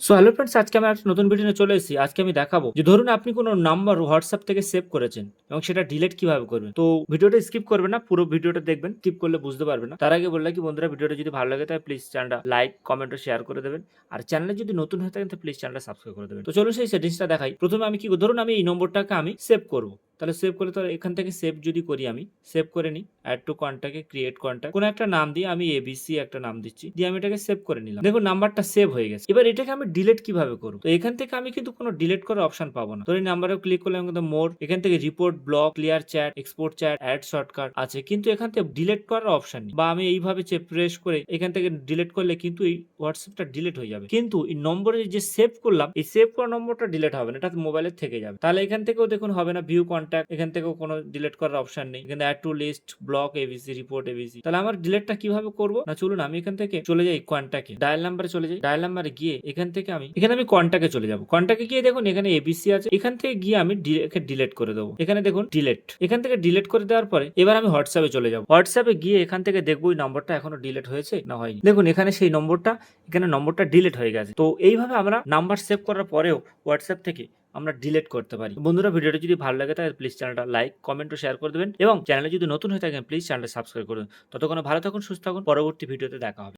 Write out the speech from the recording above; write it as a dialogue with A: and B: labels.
A: So hello friends আজকে আমি একটা নতুন ভিডিও চলে এসেছি। আজকে আমি দেখাবো যে ধরুন আপনি কোনো নাম্বার হোয়াটসঅ্যাপ থেকে সেভ করেছেন এবং সেটা ডিলিট কীভাবে করবেন। তো ভিডিওটা স্কিপ করবেন না, পুরো ভিডিওটা দেখবেন স্কিপ করলে বুঝতে পারবেন না। তার আগে বললাম কি বন্ধুরা, ভিডিওটা যদি ভালো লাগে তাহলে প্লিজ চ্যানেলটা লাইক কমেন্ট ও শেয়ার করে দেবেন। আর চ্যানেলে যদি নতুন হয়ে থাকেন তো প্লিজ চ্যানেলটা সাবস্ক্রাইব করে দেবেন। তো চলুন সেই সেটিংসটা দেখাই। প্রথমে আমি কি, ধরুন আমি এই নম্বরটাকে আমি সেভ করব। তাহলে সেভ করে তো এখান থেকে সেভ যদি করি আমি সেভ করে নিই অ্যাড টু কন্ট্যাক্টে ক্রিয়েট কন্ট্যাক্ট কোনো একটা নাম দিয়ে আমি এবিসি একটা নাম দিচ্ছি, দিয়ে আমি এটাকে সেভ করে নিলাম। দেখুন নাম্বারটা সেভ হয়ে গেছে। এবার এটাকে আমি ডিলিট কীভাবে করব? তো এখান থেকে আমি কিন্তু কোনো ডিলিট করার অপশন পাবো না। তো এই নাম্বারে ক্লিক করলে কিন্তু মোর, এখান থেকে report block clear chat export chat add shortcut আছে। কিন্তু এখান থেকে ডিলিট করার অপশন নেই। বা আমি এইভাবে চেপ প্রেস করে এখান থেকে ডিলিট করলে কিন্তু এই হোয়াটসঅ্যাপটা ডিলিট হয়ে যাবে। কিন্তু এই নম্বরে যে সেভ করলাম, এই সেভ করা নম্বরটা ডিলিট হবে না, এটা মোবাইলের থেকে যাবে। তাহলে এখান থেকেও দেখুন হবে না ভিউ কন্ট্যাক্ট এখান থেকেও কোনো ডিলেট করার অপশন নেই। এখানে add to list block ABC report ABC তাহলে আমার ডিলেটটা কীভাবে করব? না, চলুন আমি এখান থেকে চলে যাই কন্ট্যাক্টে ডায়াল নাম্বারে চলে যাই। ডায়াল নাম্বারে গিয়ে এখান থেকে আমি, এখানে আমি কন্ট্যাক্টে চলে যাব। কন্ট্যাক্টে গিয়ে দেখুন, এখানে এবিসি আছে। এখান থেকে গিয়ে আমি ডিলেট করে দেবো। এখানে দেখুন ডিলেট এখান থেকে ডিলেট করে দেওয়ার পরে এবার আমি হোয়াটসঅ্যাপে চলে যাব। হোয়াটসঅ্যাপে গিয়ে এখান থেকে দেখব এই নম্বরটা এখনও ডিলেট হয়েছে না হয়নি। দেখুন, এখানে সেই নম্বরটা, এখানে নম্বরটা ডিলেট হয়ে গেছে। তো এইভাবে আমরা নাম্বার সেভ করার পরেও হোয়াটসঅ্যাপ থেকে আমরা ডিলেট করতে পারি। বন্ধুরা, ভিডিওটি যদি ভালো লাগে, তাহলে প্লিজ চ্যানেলটা লাইক কমেন্ট ও শেয়ার করে দেবেন এবং চ্যানেলে যদি নতুন হয়ে থাকেন প্লিজ চ্যানেলটা সাবস্ক্রাইব করুন ততক্ষণ ভালো থাকুন, সুস্থ থাকুন, পরবর্তী ভিডিওতে দেখা হবে।